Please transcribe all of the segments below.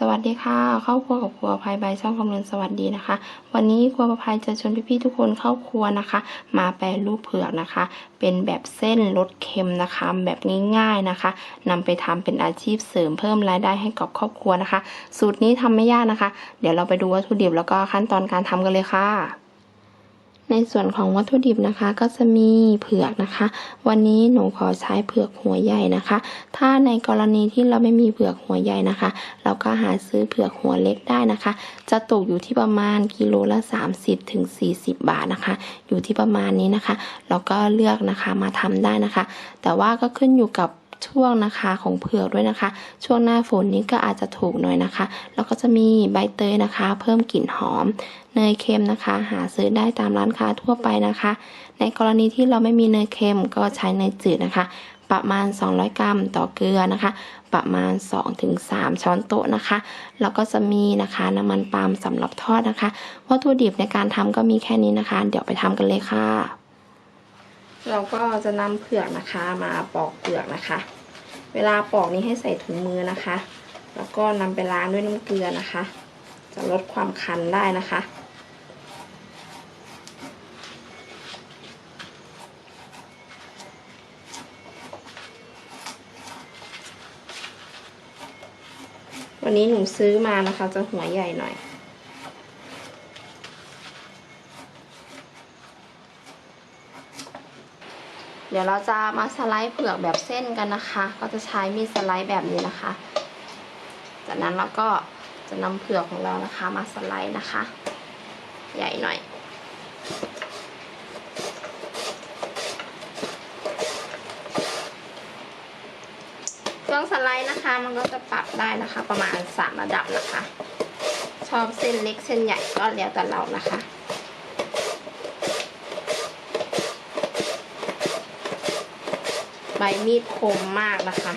สวัสดีค่ะเข้าครัวกับครัวภัยใบช่องคำนวณสวัสดีนะคะ วันนี้ครัวภัยจะชวนพี่ๆทุกคนเข้าครัวนะคะ มาแปรรูปเผือกนะคะ เป็นแบบเส้นรสเค็มนะคะ แบบง่ายๆนะคะนำไปทำเป็นอาชีพเสริมเพิ่มรายได้ให้กับครอบครัวนะคะ สูตรนี้ทำไม่ยากนะคะ เดี๋ยวเราไปดูวัตถุดิบแล้วก็ขั้นตอนการทำกันเลยค่ะ ในส่วนของวัตถุดิบนะคะก็จะมีเผือกนะคะ วันนี้หนูขอใช้เผือกหัวใหญ่นะคะ ถ้าในกรณีที่เราไม่มีเผือกหัวใหญ่นะคะ เราก็หาซื้อเผือกหัวเล็กได้นะคะ จะตกอยู่ที่ประมาณกิโลละ 30ถึง40 บาทนะคะ อยู่ที่ประมาณนี้นะคะ เราก็เลือกนะคะมาทำได้นะคะ แต่ว่าก็ขึ้นอยู่กับ ช่วงนะคะของเผือกด้วยนะคะ ช่วงหน้าฝนนี้ก็อาจจะถูกหน่อยนะคะ แล้วก็จะมีใบเตยนะคะ เพิ่มกลิ่นหอม เนยเค็มนะคะ หาซื้อได้ตามร้านค้าทั่วไปนะคะ ในกรณีที่เราไม่มีเนยเค็มก็ใช้เนยจืดนะคะ ประมาณ 200 กรัมต่อเกลือนะคะ ประมาณ 2-3 ช้อนโต๊ะนะคะ แล้วก็จะมีนะคะน้ำมันปาล์มสำหรับทอดนะคะวัตถุดิบในการทำก็มีแค่นี้นะคะ เดี๋ยวไปทำกันเลยค่ะเราก็จะนำเผือกนะคะมาปอกเปลือกนะคะ เวลาปอกนี้ให้ใส่ถุงมือนะคะ แล้วก็นำไปล้างด้วยน้ำเกลือนะคะ จะลดความคันได้นะคะ วันนี้หนูซื้อมานะคะ จะหัวใหญ่หน่อย ดี๋ยวเราจะมาสไลด์เผือกแบบเส้นกันนะคะ ก็จะใช้มีดสไลด์แบบนี้นะคะ จากนั้นเราก็จะนำเผือกของเรานะคะ มาสไลด์นะคะ ใหญ่หน่อยเครื่องสไลด์นะคะ มันก็จะปรับได้นะคะ ประมาณสามระดับนะคะ ชอบเส้นเล็กเส้นใหญ่ก็แล้วแต่เรานะคะ ใบมีดคมมากนะคะ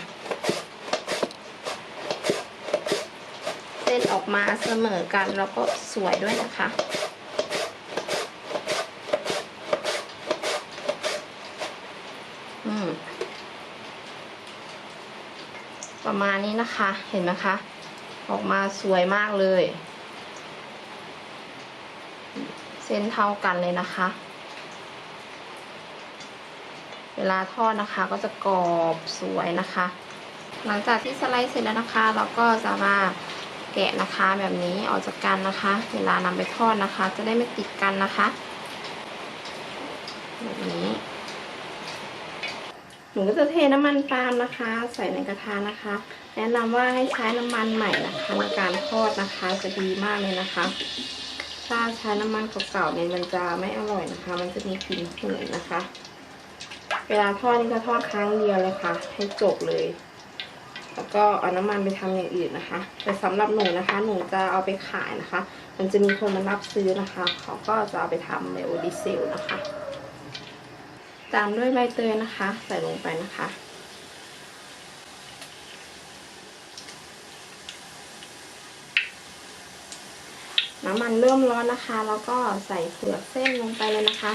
เส้นออกมาเสมอกันแล้วก็สวยด้วยนะคะอืมประมาณนี้นะคะ เห็นไหมคะ ออกมาสวยมากเลย เส้นเท่ากันเลยนะคะ เวลาทอดนะคะก็จะกรอบสวยนะคะ หลังจากที่สไลด์เสร็จแล้วนะคะ เราก็จะมาแกะนะคะแบบนี้ออกจากกันนะคะ เวลานำไปทอดนะคะ จะได้ไม่ติดกันนะคะแบบนี้หนูก็จะเทน้ำมันปาล์มนะคะ ใส่ในกระทะนะคะ แนะนำว่าให้ใช้น้ำมันใหม่นะคะในการทอดนะคะจะดีมากเลยนะคะ ถ้าใช้น้ำมันเก่าๆเนี่ยมันจะไม่อร่อยนะคะ มันจะมีกลิ่นหืนนะคะ เวลาทอดนี่ก็ทอดครั้งเดียวเลยค่ะ ให้จบเลย แล้วก็เอาน้ำมันไปทำอย่างอื่นนะคะ แต่สำหรับหนูนะคะ หนูจะเอาไปขายนะคะ มันจะมีคนมารับซื้อนะคะ เขาก็จะเอาไปทำไบโอดีเซลนะคะ ตามด้วยใบเตยนะคะ ใส่ลงไปนะคะน้ำมันเริ่มร้อนนะคะ แล้วก็ใส่เปลือกเส้นลงไปเลยนะคะ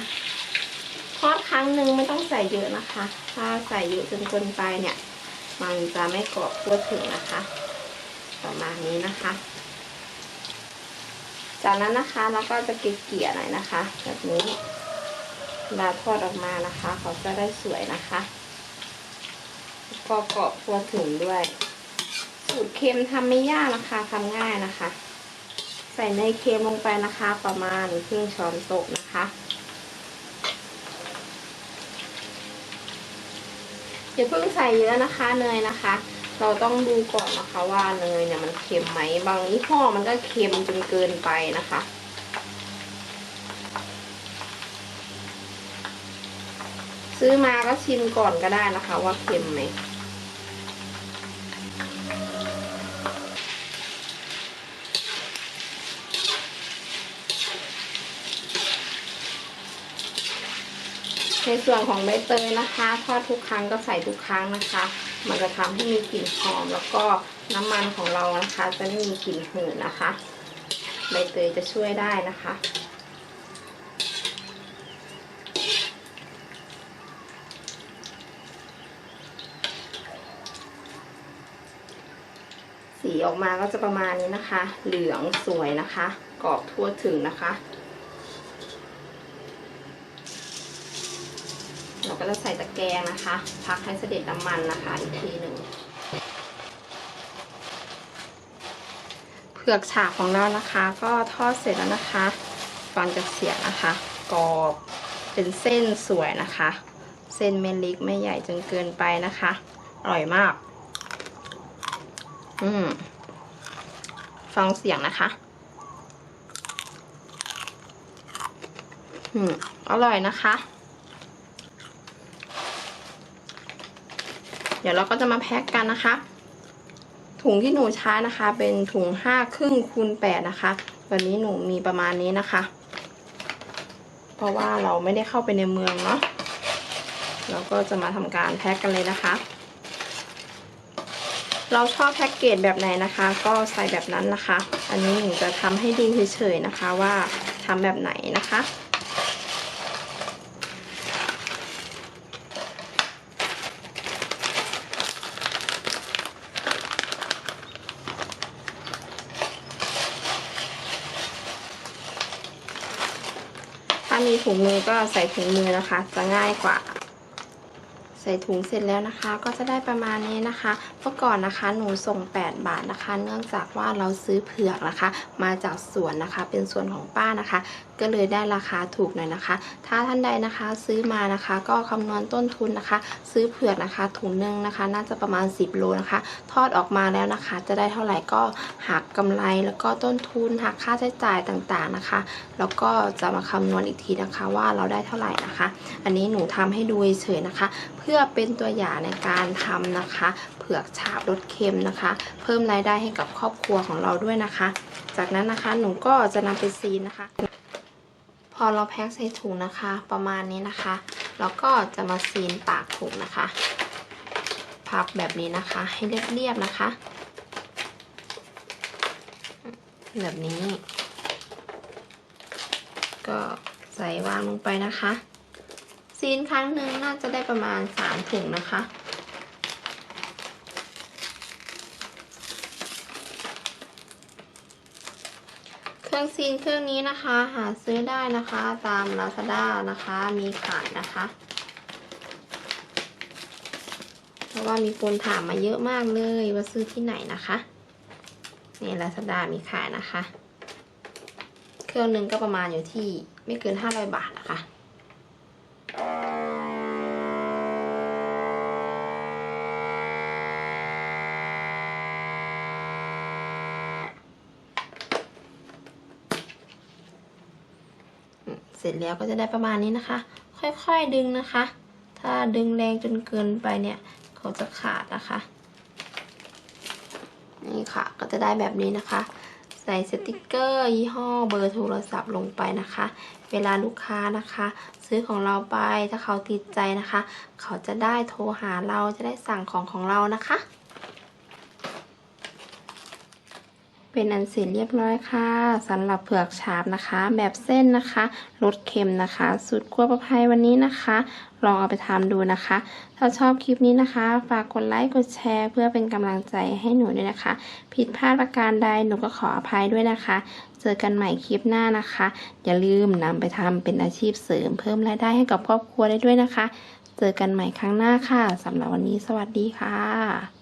ทอดครั้งหนึ่งไม่ต้องใส่เยอะนะคะ ถ้าใส่เยอะจนเกินไปเนี่ย มันจะไม่กรอบทั่วถึงนะคะ ประมาณนี้นะคะ จากนั้นนะคะเราก็จะเกลี่ยๆหน่อยนะคะ แบบนี้เวลาทอดออกมานะคะ เขาจะได้สวยนะคะก็กรอบทั่วถึงด้วย สูตรเค็มทำไม่ยากนะคะทำง่ายนะคะ ใส่เนยเค็มลงไปนะคะ ประมาณครึ่งช้อนโต๊ะนะคะ อย่าเพิ่งใส่เยอะนะคะเนยนะคะ เราต้องดูก่อนนะคะว่าเนยเนี่ยมันเค็มไหมบางยี่ห้อมันก็เค็มจนเกินไปนะคะซื้อมาก็ชิมก่อนก็ได้นะคะ ว่าเค็มไหม ในส่วนของใบเตยนะคะทอดทุกครั้งก็ใส่ทุกครั้งนะคะ มันจะทำให้มีกลิ่นหอมแล้วก็น้ำมันของเรานะคะ จะไม่มีกลิ่นหืนนะคะ ใบเตยจะช่วยได้นะคะสีออกมาก็จะประมาณนี้นะคะ เหลืองสวยนะคะ กรอบทั่วถึงนะคะ เรา ก็จะใส่ตะแกรงนะคะ พักให้เสด็จน้ำมันนะคะ อีกทีหนึ่งเผือกฉาบของเรานะคะ ก็ทอดเสร็จแล้วนะคะ ฟังจากเสียงนะคะกรอบเป็นเส้นสวยนะคะ เส้นไม่เล็กไม่ใหญ่จนเกินไปนะคะ อร่อยมาก อืมฟังเสียงนะคะ อืมอร่อยนะคะ ดี๋ยวเราก็จะมาแพ็กกันนะคะ ถุงที่หนูใช้นะคะ เป็นถุงห้าครึ่งคูณแปดนะคะวันนี้หนูมีประมาณนี้นะคะ เพราะว่าเราไม่ได้เข้าไปในเมืองเนาะเราก็จะมาทำการแพ็กกันเลยนะคะ เราชอบแพ็กเกจแบบไหนนะคะ ก็ใส่แบบนั้นนะคะ อันนี้หนูจะทำให้ดูเฉยๆนะคะว่าทำแบบไหนนะคะ มีถุงมือก็ใส่ถุงมือนะคะ จะง่ายกว่า ใส่ถุงเสร็จแล้วนะคะ ก็จะได้ประมาณนี้นะคะเมื่อก่อนนะคะหนูส่ง 8 บาทนะคะ เนื่องจากว่าเราซื้อเผือกนะคะ มาจากสวนนะคะ เป็นสวนของป้านะคะ ก็เลยได้ราคาถูกหน่อยนะคะ ถ้าท่านใดนะคะซื้อมานะคะ ก็คำนวณต้นทุนนะคะ ซื้อเผือกนะคะ ถุงหนึ่งนะคะ น่าจะประมาณ 10โลนะคะ ทอดออกมาแล้วนะคะ จะได้เท่าไหร่ก็หักกำไรแล้วก็ต้นทุนหักค่าใช้จ่ายต่างๆนะคะ แล้วก็จะมาคำนวณอีกทีนะคะว่าเราได้เท่าไหร่นะคะ อันนี้หนูทำให้ดูเฉยๆนะคะ เพื่อเป็นตัวอย่างในการทำนะคะ เผือกฉาบรสเค็มนะคะ เพิ่มรายได้ให้กับครอบครัวของเราด้วยนะคะ จากนั้นนะคะหนูก็จะนำไปซีนนะคะ พอเราแพ็คใส่ถุงนะคะ ประมาณนี้นะคะเราก็จะมาซีนปากถุงนะคะ พับแบบนี้นะคะ ให้เรียบๆนะคะ แบบนี้ ก็ใส่วางลงไปนะคะ ซีนครั้งหนึ่งน่าจะได้ประมาณสามถุงนะคะ เครื่องซีนเครื่องนี้นะคะ หาซื้อได้นะคะตาม Lazada นะคะ มีขายนะคะ เพราะว่ามีคนถามมาเยอะมากเลยว่าซื้อที่ไหนนะคะนี่ Lazada มีขายนะคะ เครื่องหนึ่งก็ประมาณอยู่ที่ไม่เกิน 500 บาทนะคะ ร็จแล้วก็จะได้ประมาณนี้นะคะ ค่อยๆดึงนะคะ ถ้าดึงแรงจนเกินไปเนี่ยเขาจะขาดนะคะ นี่ค่ะก็จะได้แบบนี้นะคะ ใส่สติกเกอร์ยี่ห้อเบอร์โทรศัพท์ลงไปนะคะ เวลาลูกค้านะคะ ซื้อของเราไปถ้าเขาติดใจนะคะ เขาจะได้โทรหาเราจะได้สั่งของของเรานะคะ เป็นอันเสร็จเรียบร้อยค่ะสำหรับเผือกฉาบนะคะ แบบเส้นนะคะรสเค็มนะคะสูตรครัวประภัยวันนี้นะคะ ลองเอาไปทำดูนะคะ ถ้าชอบคลิปนี้นะคะ ฝากกดไลค์กดแชร์ เพื่อเป็นกำลังใจให้หนูด้วยนะคะ ผิดพลาดประการใดหนูก็ขออภัยด้วยนะคะ เจอกันใหม่คลิปหน้านะคะ อย่าลืมนำไปทำเป็นอาชีพเสริม เพิ่มรายได้ให้กับครอบครัวได้ด้วยนะคะ เจอกันใหม่ครั้งหน้าค่ะสำหรับวันนี้สวัสดีค่ะ